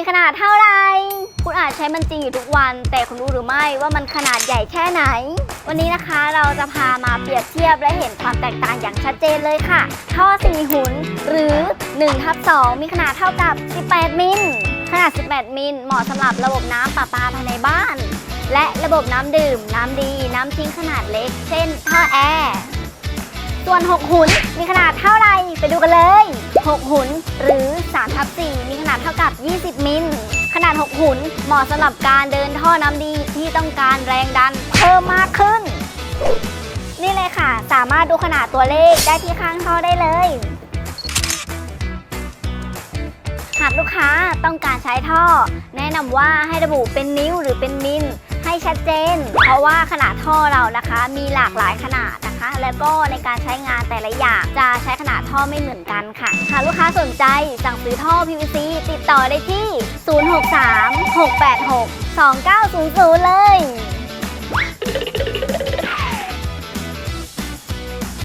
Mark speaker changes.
Speaker 1: มีขนาดเท่าไรคุณอาจใช้มันจริงอยู่ทุกวัน แต่คุณรู้หรือไม่ว่ามันขนาดใหญ่แค่ไหน วันนี้นะคะเราจะพามาเปรียบเทียบและเห็นความแตกต่างอย่างชัดเจนเลยค่ะ ท่อสี่หุนหรือ1ทับ2มีขนาดเท่ากับ 18 มิล ขนาด 18 มิล เหมาะสำหรับระบบน้ำประปาภายในบ้าน และระบบน้ำดื่ม น้ำดี น้ำทิ้งขนาดเล็ก เช่น ท่อแอร์ส่วน 6 หุนมีขนาดเท่าไรไปดูกันเลย 6 หุน 3ทับ4มีขนาดเท่ากับ 20 มิล ขนาด 6 หุนเหมาะสำหรับการเดินท่อน้ำดีที่ต้องการแรงดันเพิ่มมากขึ้น นี่เลยค่ะ สามารถดูขนาดตัวเลขได้ที่ข้างท่อได้เลย หากลูกค้าต้องการใช้ท่อ แนะนำว่าให้ระบุเป็นนิ้วหรือเป็นมิลให้ชัดเจน เพราะว่าขนาดท่อเรานะคะ มีหลากหลายขนาด นะคะ แล้วก็ในการใช้งานแต่ละอย่างจะใช้ขนาดท่อไม่เหมือนกันค่ะหากลูกค้าสนใจสั่งซื้อท่อ PVC ติดต่อได้ที่ 063 686 2900 เลย